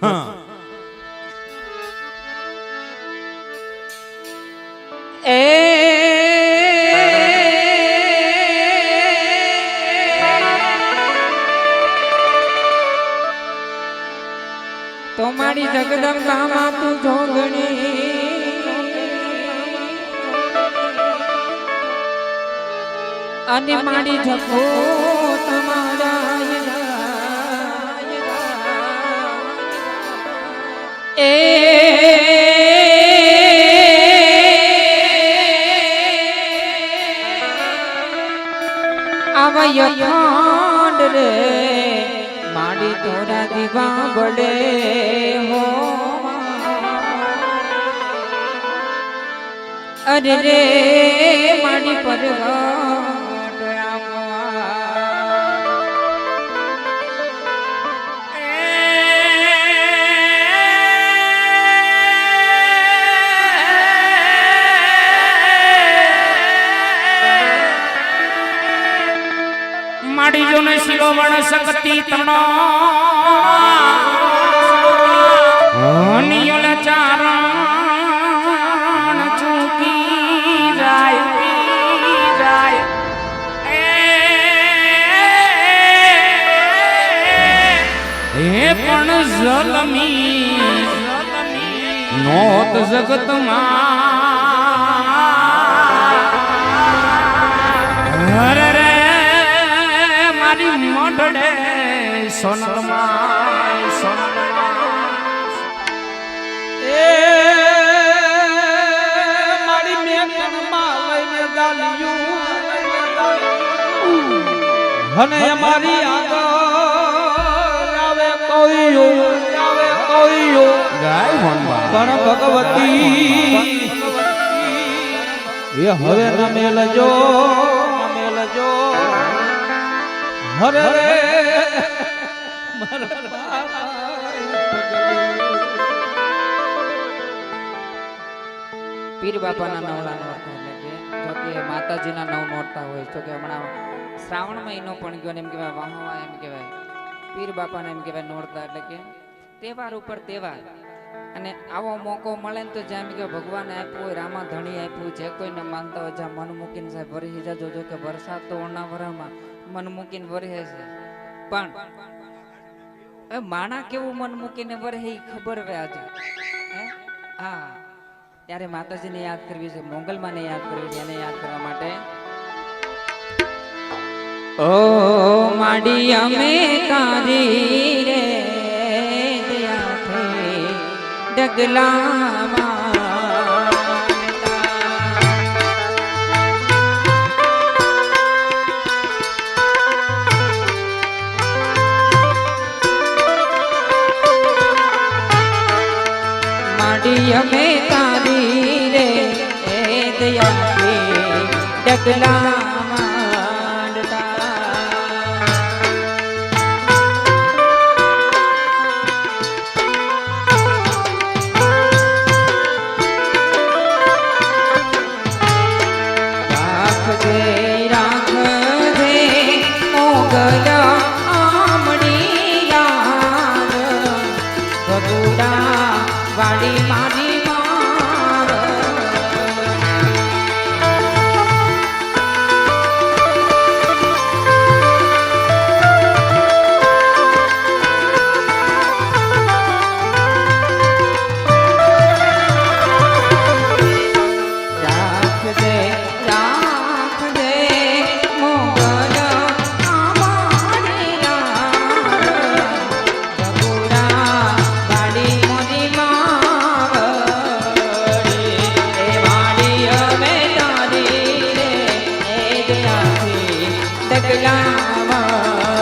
હા. તો મારી જગદંબામાં તું જોગણી. અને મારી જપો એ. આવય ખાંડ રે માડી તોરા દીવા બડે હો અરે રે માડી પરગટ માડી શક્તિ તણો નિયલ ચારણ ચૂકી જાય જાય. હે પણ જલમી. નોત જગતમાં સોનલમાં સોનલમાં. એ મારી મેકનમાં લઈને દાલિયું અને અમારી આગળ આવે કોઈઓ આવે કોઈઓ ગાય મોનબા પણ ભગવતી એ હવે ન મેલજો. મેલજો હરે પીર બાપાના નવરા નોરતા એટલે કે, જો કે માતાજીના નવ નોરતા હોય તો કે હમણાં શ્રાવણ મહિનો પણ ગયો એમ કહેવાય, વાહવા એમ કહેવાય. પીર બાપાને એમ કહેવાય નોરતા એટલે કે તહેવાર ઉપર તહેવાર. અને આવો મોકો મળે ને તો જેમ કે ભગવાન આપ્યું હોય રામા ધણી આપ્યું, જે કોઈને માનતા હોય, જ્યાં મન મૂકીને સાહેબ વરસી જાજો, જો કે વરસાદ તો ઓણાવરામાં મન મૂકીને વરસે છે. પણ માણા કેવું મન મૂકીને વરસે ખબર આજે. હા? ત્યારે માતાજીને યાદ કરવી છે, મોંગલમાને યાદ કરવી છે, એને યાદ કરવા માટે. ઓ માડી, અમે તારી રે દયાથી માડી અમે તારી રે એ દયાથી ડગલા દયાથી ડગલામાં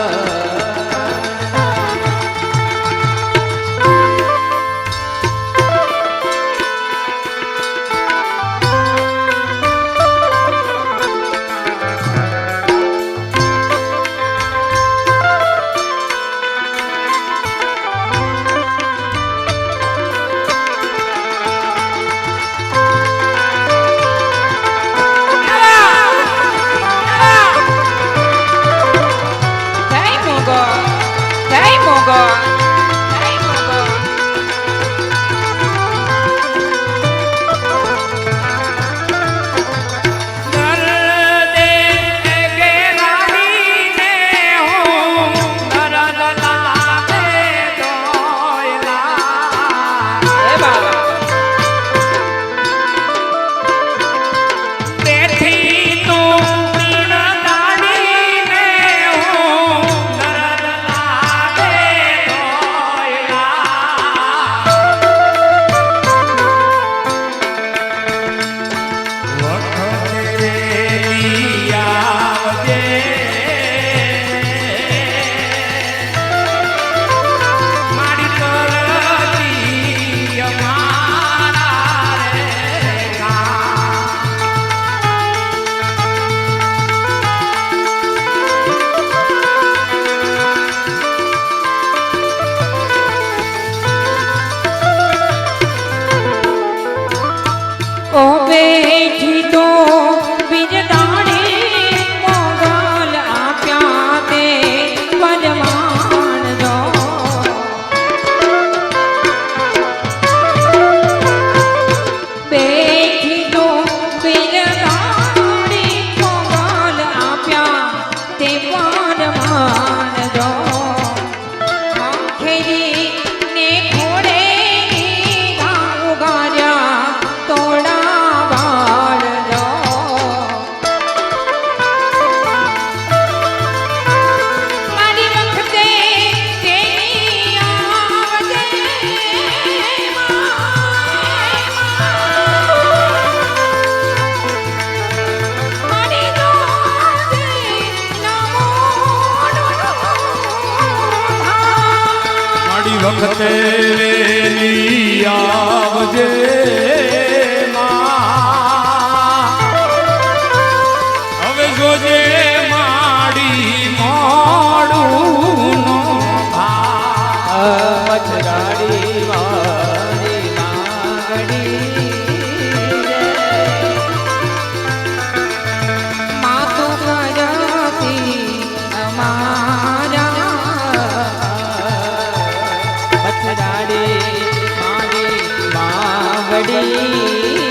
વખતે આવજે. સડાડે મારી બાવડી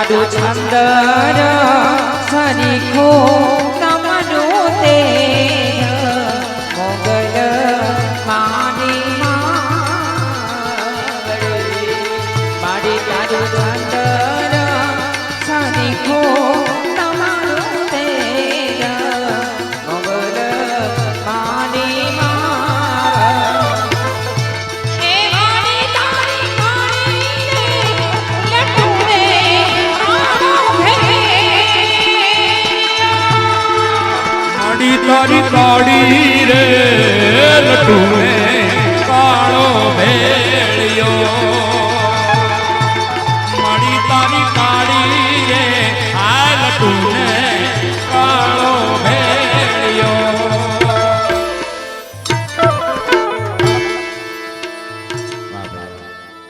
জাদু ছন্দর সরি কো લાડી રે લટુ